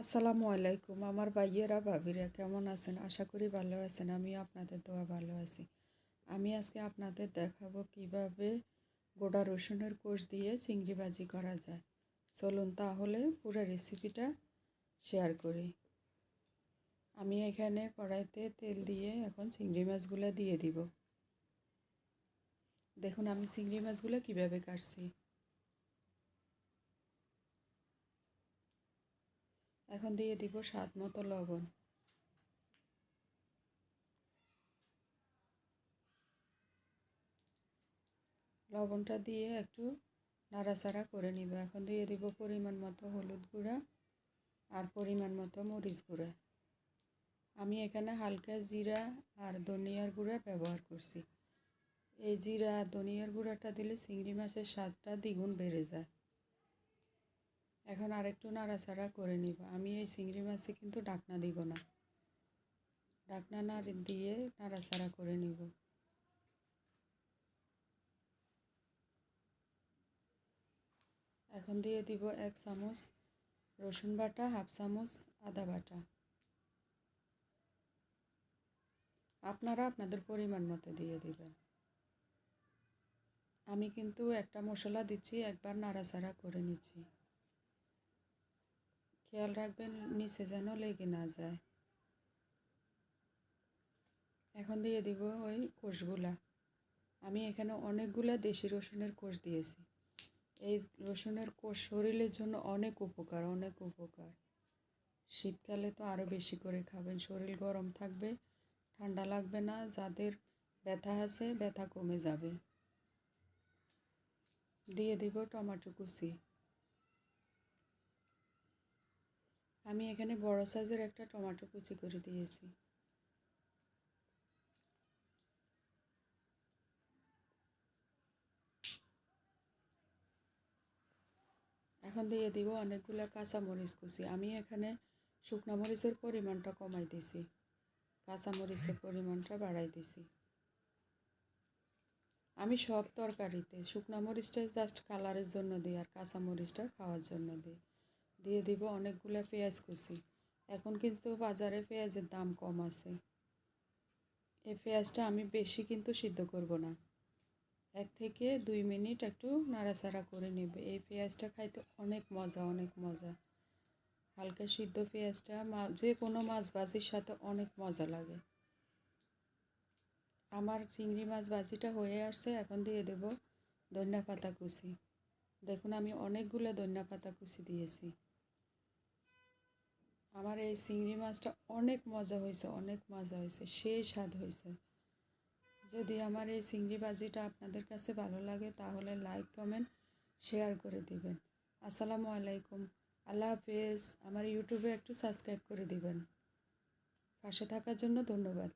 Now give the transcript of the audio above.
আসসালামু আলাইকুম। আমার ভাইয়েরা, ভাবিরা কেমন আছেন? আশা করি ভালো আছেন। আমি আপনাদের দোয়া ভালো আছি। আমি আজকে আপনাদের দেখাবো কীভাবে গোটা রসুনের কোষ দিয়ে চিংড়ি ভাজি করা যায়। চলুন তাহলে পুরো রেসিপিটা শেয়ার করি। আমি এখানে কড়াইতে তেল দিয়ে এখন চিংড়ি মাছগুলো দিয়ে দিব। দেখুন, আমি চিংড়ি মাছগুলো কীভাবে কাটছি। এখন দিয়ে দিব স্বাদ মতো লবণ। লবণটা দিয়ে একটু নাড়াচাড়া করে নিব। এখন দিয়ে দিব পরিমাণ মতো হলুদ গুঁড়া আর পরিমাণ মতো মরিচ গুঁড়া। আমি এখানে হালকা জিরা আর ধনিয়ার গুঁড়া ব্যবহার করছি। এই জিরা আর ধনিয়ার গুঁড়াটা দিলে চিংড়ি মাছের স্বাদটা দ্বিগুণ বেড়ে যায়। এখন আরেকটু নাড়াচাড়া করে নিব। আমি এই চিংড়ি মাছে কিন্তু ডাকনা দিব না। ডাকনা না দিয়ে নাড়াচাড়া করে নিব। এখন দিয়ে দিব এক চামচ রসুন বাটা, হাফ চামচ আদা বাটা। আপনারা আপনাদের পরিমাণ মতো দিয়ে দিবেন। আমি কিন্তু একটা মশলা দিচ্ছি, একবার নাড়াচাড়া করে নিচ্ছি। খেয়াল রাখবেন নিচে যেন লেগে না যায়। এখন দিয়ে দিব ওই কোষগুলা। আমি এখানে অনেকগুলা দেশি রসুনের কোষ দিয়েছি। এই রসুনের কোষ শরীরের জন্য অনেক উপকার অনেক উপকার। শীতকালে তো আরও বেশি করে খাবেন, শরীর গরম থাকবে, ঠান্ডা লাগবে না, যাদের ব্যথা আছে, ব্যথা কমে যাবে। দিয়ে দিব টমেটো কুচি। আমি এখানে বড় সাইজের একটা টমেটো কুচি করে দিয়েছি। এখন দিয়ে দিব অনেকগুলো কাঁচা মরিচ কুচি। আমি এখানে শুকনো মরিচের পরিমাণটা কমাই দিছি। কাঁচা মরিচের পরিমাণটা বাড়াই দিছি। আমি সব তরকারিতে শুকনো মরিচটা জাস্ট কালারের জন্য দিই আর কাঁচা মরিচটা খাওয়ার জন্য দিই। দিয়ে দিব অনেকগুলো পেঁয়াজ কুচি। এখন কিন্তু বাজারে পেঁয়াজের দাম কম আছে। এই পেঁয়াজটা আমি বেশি কিন্তু সিদ্ধ করব না। এক থেকে দুই মিনিট একটু নাড়াচাড়া করে নেবে। এই পেঁয়াজটা খাইতে অনেক মজা অনেক মজা। হালকা সিদ্ধ পেঁয়াজটা যে কোনো মাছ ভাজির সাথে অনেক মজা লাগে। আমার চিংড়ি মাছ ভাজিটা হয়ে আসছে, এখন দিয়ে দেব ধনিয়া পাতা কুচি। দেখুন আমি অনেকগুলো ধনিয়া পাতা কুচি দিয়েছি। আমার এই চিংড়ি মাছটা অনেক মজা হয়েছে, অনেক মজা হয়েছে সেই স্বাদ হয়েছে। যদি আমার এই চিংড়ি বাজিটা আপনাদের কাছে ভালো লাগে, তাহলে লাইক কমেন্ট শেয়ার করে দিবেন। আসসালামু আলাইকুম, আল্লাহ হাফেজ। আমার ইউটিউবে একটু সাবস্ক্রাইব করে দিবেন। পাশে থাকার জন্য ধন্যবাদ।